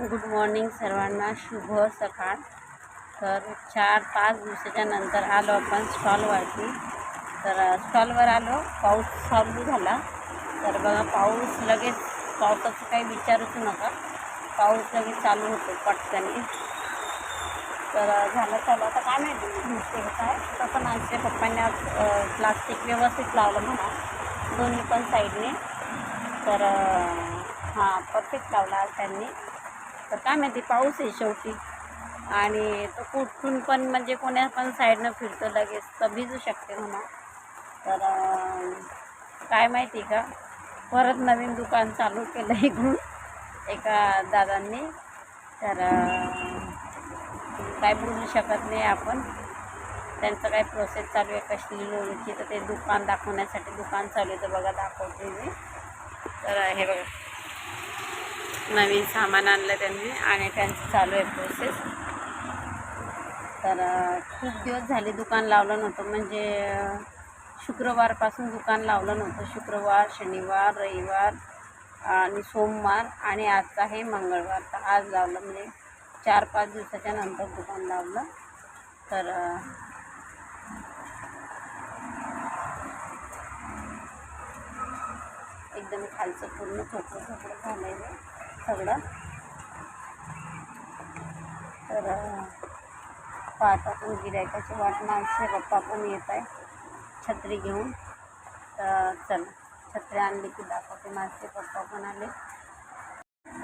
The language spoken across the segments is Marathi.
गुड मॉर्निंग सर्वांना. शुभ सकाळ. तर चार पाच दिवसाच्या नंतर आलो आपण स्टॉलवरती तर स्टॉलवर आलो. पाऊस चालू झाला. तर बघा पाऊस लगेच पावसाचं काही विचारूच नका. पाऊस लगेच चालू होतो पटकनी. तर झालं चालू. आता काय माहिती? नुसते का काय? तसं माझ्या पप्पांनी आज प्लास्टिक व्यवस्थित लावलं म्हणा. दोन्ही पण साईडने तर हां परफेक्ट लावला त्यांनी. तर काय माहिती पाऊस आहे शेवटी. आणि तो कुठून पण म्हणजे कोण्या पण साईडनं फिरतो लगेच तर भिजू शकते म्हणा. तर काय माहिती का? परत नवीन दुकान चालू केलं इकडून एका दादांनी. तर काय बोलू शकत नाही आपण. त्यांचं काय प्रोसेस चालू आहे कसली लोनची तर ते दुकान दाखवण्यासाठी दुकान चालू आहे तर बघा दाखवते मी. तर हे बघा. नवीन सामान आणलं त्यांनी आणि त्यांचं चालू आहे प्रोसेस तर खूप दिवस झाले दुकान लावलं नव्हतं. म्हणजे शुक्रवारपासून दुकान लावलं नव्हतं. शुक्रवार शनिवार रविवार आणि सोमवार आणि आजचा आहे मंगळवार. तर आज लावलं म्हणजे चार पाच दिवसाच्या नंतर दुकान लावलं. तर एकदम खालचं पूर्ण छोटं छोटं झालेलं सगळं. तर पाहत पाहता पण गिरायकाची वाट माणसे पप्पा पण येत आहे. छत्री घेऊन. तर चल छत्री आणली की दाखवते. माणसे पप्पा पण आले.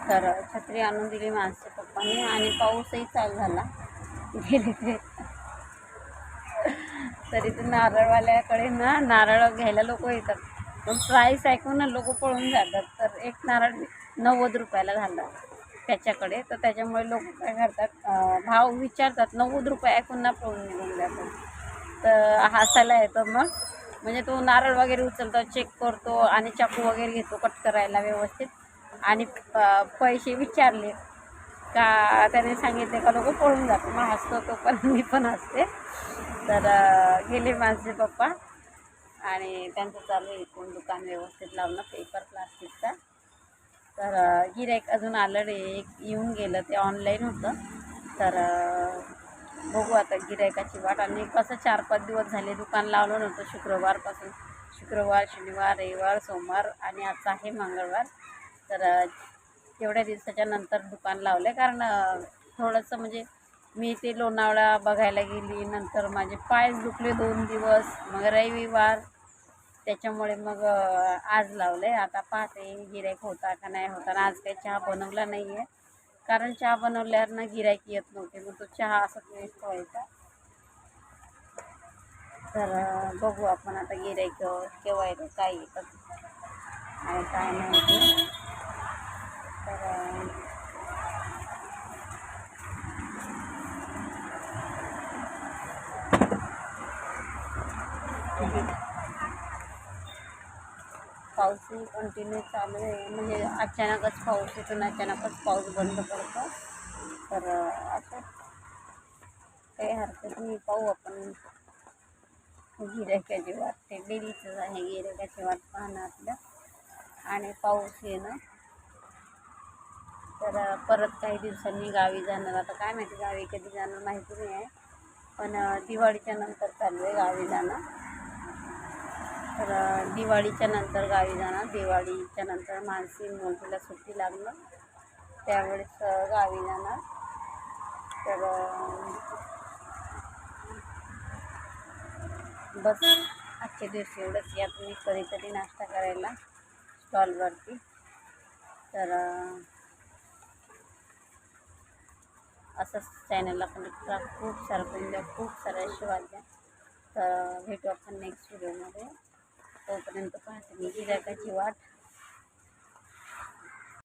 तर छत्री आणून दिली माणसे पप्पाने आणि पाऊसही चालू झाला. गेले ते. तरी ते नारळवाल्याकडे ना नारळ घ्यायला लोक येतात. पण प्राईस ऐकून ना लोक पळून जातात. तर एक नारळ नव्वद रुपयाला घालतात त्याच्याकडे. तर त्याच्यामुळे लोक काय करतात भाव विचारतात नव्वद रुपये ऐकून ना पळून निघून जातात तर हसायला येतं मग. म्हणजे तो नारळ वगैरे उचलतो चेक करतो आणि चाकू वगैरे घेतो कट करायला व्यवस्थित. आणि पैसे विचारले. का त्याने सांगितले का लोक पळून जातो मग हसतो तो पण मी पण हसते. तर गेले माझे पप्पा. आणि त्यांचं चालू आहे दुकान व्यवस्थित लावणं पेपर प्लास्टिकचा तर अं, गिऱ्हाईक अजून आलं रे. एक येऊन गेलं. ते ऑनलाईन होतं. तर बघू आता गिऱ्हाईकाची वाट. आणि कसं चार पाच दिवस झाले दुकान लावलं नव्हतं शुक्रवारपासून. शुक्रवार शनिवार रविवार सोमवार आणि आज आहे मंगळवार. तर तेवढ्या दिवसाच्या नंतर दुकान लावलं आहे कारण थोडंसं म्हणजे मी ते लोणावळा बघायला गेली. नंतर माझे पाय दुखले दोन दिवस. मग रविवार त्याच्यामुळे मग आज लावलं आहे आता पाहते गिरायक होता का नाही होता. आणि आज काही चहा बनवला नाही आहे कारण चहा बनवल्यावर ना गिरायक येत नव्हते. मग तो चहा असाच वेस्ट व्हायचा. तर बघू आपण आता गिरायक केव्हा येतं काय येतं. आणि काय नाही तर तर you. पाऊसही कंटिन्यू चालू आहे. म्हणजे अचानकच पाऊस येतो आणि अचानकच पाऊस बंद पडतो. तर असं काही हरकत नाही. पाहू आपण. गिरायकाची वाट ते डेलीचंच आहे. गिरायकाची वाट पाहणं आपलं. आणि पाऊस येणं तर परत काही दिवसांनी गावी जाणार. आता काय माहिती गावी कधी जाणार माहिती नाही आहे. पण दिवाळीच्या नंतर चालू आहे गावी जाणं. तर दिवाळीच्या नंतर गावी जाणार. दिवाळीच्या नंतर मानसी मोठीला सुट्टी लागलं त्यावेळेस गावी जाणार. तर बस आजचे दिवशी एवढंच. या तुम्ही कधी कधी नाश्ता करायला स्टॉलवरती. तर असंच चॅनलला कनेक्ट करा. खूप सारं पण द्या. खूप साऱ्या आशीर्वाद द्या तर भेटू आपण नेक्स्ट व्हिडिओमध्ये तोपर्यंत पाहते मी. गिरायकाची वाट